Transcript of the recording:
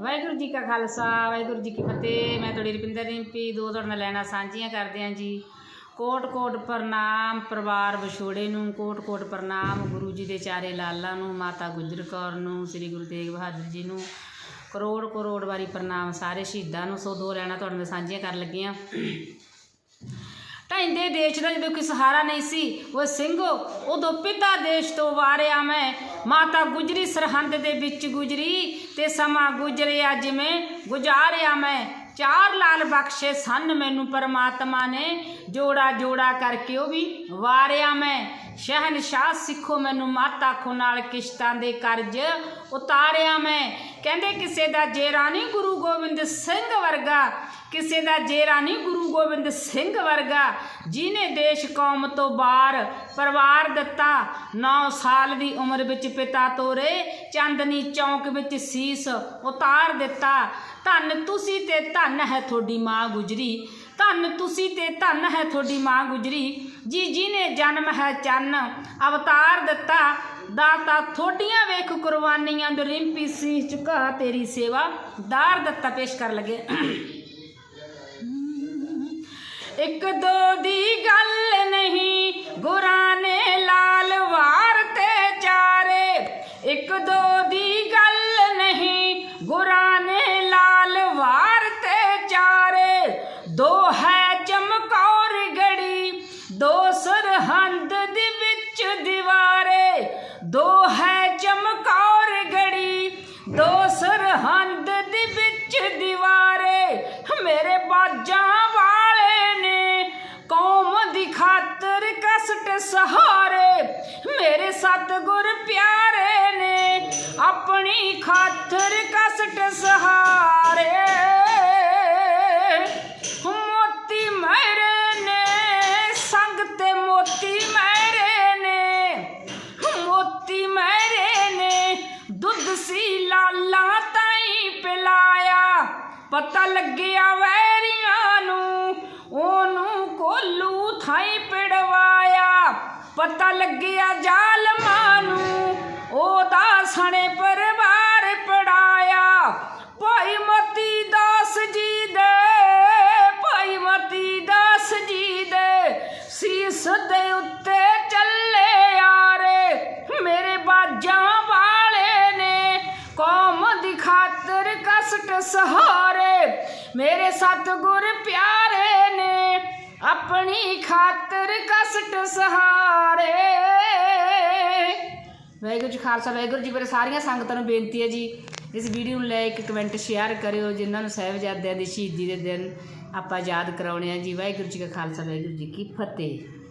ਵਾਹਿਗੁਰੂ ਜੀ ਕਾ ਖਾਲਸਾ, ਵਾਹਿਗੁਰੂ ਜੀ ਕੀ ਫਤਿਹ। ਮੈਂ ਤੁਹਾਡੀ ਰੁਪਿੰਦਰ ਰਿੰਪੀ, ਦੋ ਤੁਹਾਡੇ ਨਾਲ ਲੈਣਾ ਸਾਂਝੀਆਂ ਕਰਦੇ ਹਾਂ ਜੀ। ਕੋਟ ਕੋਟ ਪ੍ਰਣਾਮ ਪਰਿਵਾਰ ਵਿਛੋੜੇ ਨੂੰ ਕੋਟ ਕੋਟ ਪ੍ਰਣਾਮ ਗੁਰੂ ਜੀ ਦੇ ਚਾਰੇ ਲਾਲਾਂ ਨੂੰ, ਮਾਤਾ ਗੁਜਰ ਕੌਰ ਨੂੰ, ਸ੍ਰੀ ਗੁਰੂ ਤੇਗ ਬਹਾਦਰ ਜੀ ਨੂੰ। ਕਰੋੜ ਕਰੋੜ ਵਾਰੀ ਪ੍ਰਣਾਮ ਸਾਰੇ ਸ਼ਹੀਦਾਂ ਨੂੰ। ਸੋ ਦੋ ਲੈਣਾ ਤੁਹਾਡੇ ਨਾਲ ਸਾਂਝੀਆਂ ਕਰਨ ਲੱਗੀਆਂ ਹਾਂ ਦੇਸ਼ ਦਾ ਜਦੋਂ ਕੋਈ ਸਹਾਰਾ ਨਹੀਂ ਸੀ, ਉਹ ਸਿੰਘੋ, ਉਦੋਂ ਪਿਤਾ ਦੇਸ਼ ਤੋਂ ਵਾਰਿਆ ਮੈਂ। ਮਾਤਾ ਗੁਜਰੀ ਸਰਹੰਦ ਦੇ ਵਿੱਚ ਗੁਜਰੀ ਤੇ ਸਮਾਂ ਗੁਜਰਿਆ ਜਿਵੇਂ ਗੁਜ਼ਾਰਿਆ ਮੈਂ। ਚਾਰ ਲਾਲ ਬਖਸ਼ੇ ਸਨ ਮੈਨੂੰ ਪਰਮਾਤਮਾ ਨੇ। ਜੋੜਾ ਜੋੜਾ ਕਰਕੇ ਉਹ ਵੀ ਵਾਰਿਆ ਮੈਂ। ਸ਼ਹਿਨशाह ਸਿੱਖੋ ਮੈਨੂੰ ਮਾਤਾ ਖੋ ਨਾਲ ਕਿਸ਼ਤਾਂ ਦੇ ਕਰਜ਼ ਉਤਾਰਿਆ ਮੈਂ। ਕਹਿੰਦੇ ਕਿਸੇ ਦਾ ਜੇਰਾ ਨਹੀਂ ਗੁਰੂ ਗੋਬਿੰਦ ਸਿੰਘ ਵਰਗਾ। ਕਿਸੇ ਦਾ ਜੇਰਾ ਨਹੀਂ ਗੁਰੂ ਗੋਬਿੰਦ ਸਿੰਘ ਵਰਗਾ। ਜਿਨੇ ਦੇਸ਼ ਕੌਮ ਤੋਂ ਬਾਹਰ ਪਰਿਵਾਰ ਦਿੱਤਾ 9 ਸਾਲ ਦੀ ਉਮਰ ਵਿੱਚ ਪਿਤਾ ਤੋਰੇ, ਚਾਂਦਨੀ ਚੌਂਕ ਵਿੱਚ ਸੀਸ ਉਤਾਰ ਦਿੱਤਾ। ਧੰਨ ਤੁਸੀਂ ਤੇ ਧੰਨ ਹੈ ਤੁਹਾਡੀ ਮਾਂ ਗੁਜਰੀ। ਧੰਨ ਤੁਸੀਂ ਤੇ ਧੰਨ ਹੈ ਤੁਹਾਡੀ ਮਾਂ ਗੁਜਰੀ। ਜੀ ਜਿਹਨੇ ਜਨਮ ਹੈ ਚੰਨ, ਅਵਤਾਰ ਦਿੱਤਾ, ਦਾਤਾ ਥੋਡੀਆਂ ਵੇਖ ਕੁਰਬਾਨੀਆਂ ਦੇ ਰਿੰਪੀ ਸੀਸ ਝੁਕਾ ਤੇਰੀ ਸੇਵਾ। ਦਾਰ ਦਿੱਤਾ, ਪੇਸ਼ ਕਰ ਲਗੇ। ਇੱਕ ਦੋ ਦੀ ਗੱਲ ਨਹੀਂ, ਗੁਰਾਂ ਨੇ ਲਾਲ ਵਾਰ ਤੇ ਚਾਰੇ। ਇੱਕ ਦੋ ਦੀ ਗੱਲ ਨਹੀਂ, ਗੁਰਾਂ ਖਾਤਰ ਕਸਟ ਸਹਾਰੇ ਮੇਰੇ ਸਤਿਗੁਰ ਪਿਆਰੇ ਨੇ ਆਪਣੀ ਖਾਤਰ ਕਸਟ ਸਹਾਰੇ ਮੋਤੀ ਮੇਰੇ ਨੇ ਸੰਗ ਤੇ ਮੋਤੀ ਮੇਰੇ ਨੇ ਮੋਤੀ ਮੇਰੇ ਨੇ ਦੁੱਧ ਸੀ ਲਾਲਾ ਤਾਈ ਪਿਲਾਇਆ ਪਤਾ ਲੱਗਿਆ ਵੈਰੀਆਂ ਨੂੰ ਉਹਨੂੰ ਕੋਲੂ ਥਾਈ ਪੜਵਾਇਆ ਪਤਾ ਲੱਗਿਆ ਜ਼ਾਲਮਾਂ ਨੂੰ, ਉਹਦਾ ਸਣੇ ਪਰਿਵਾਰ ਪੜਾਇਆ। ਭਾਈ ਮਤੀ ਦਾਸ ਜੀ ਦੇ, ਭਾਈ ਮਤੀ ਦਾਸ ਜੀ ਦੇ ਸੀਸ ਦੇ ਉੱਤੇ ਚੱਲੇ ਯਾਰੇ ਮੇਰੇ ਬਾਜਾਂ ਵਾਲੇ ਨੇ ਕੌਮ ਦੀ ਖਾਤਰ ਕਸਟ ਸਹਾਰੇ। ਮੇਰੇ ਸਤਿਗੁਰ ਪਿਆਰੇ ਆਪਣੀ ਖਾਤਰ ਕਸਟ ਸਹਾਰੇ। ਵਾਹਿਗੁਰੂ ਜੀ ਖਾਲਸਾ, ਵਾਹਿਗੁਰੂ ਜੀ ਮੇਰੇ ਸਾਰੀਆਂ ਸੰਗਤਾਂ ਨੂੰ ਬੇਨਤੀ ਹੈ ਜੀ, ਇਸ ਵੀਡੀਓ ਨੂੰ ਲਾਈਕ ਕਮੈਂਟ ਸ਼ੇਅਰ ਕਰਿਓ, ਜਿਨ੍ਹਾਂ ਨੂੰ ਸਾਹਿਬਜ਼ਾਦਿਆਂ ਦੀ ਸ਼ਹੀਦੀ ਦੇ ਦਿਨ ਆਪਾਂ ਯਾਦ ਕਰਾਉਣੇ ਆ ਜੀ। ਵਾਹਿਗੁਰੂ ਜੀ ਕਾ ਖਾਲਸਾ, ਵਾਹਿਗੁਰੂ ਜੀ ਕੀ ਫਤਿਹ।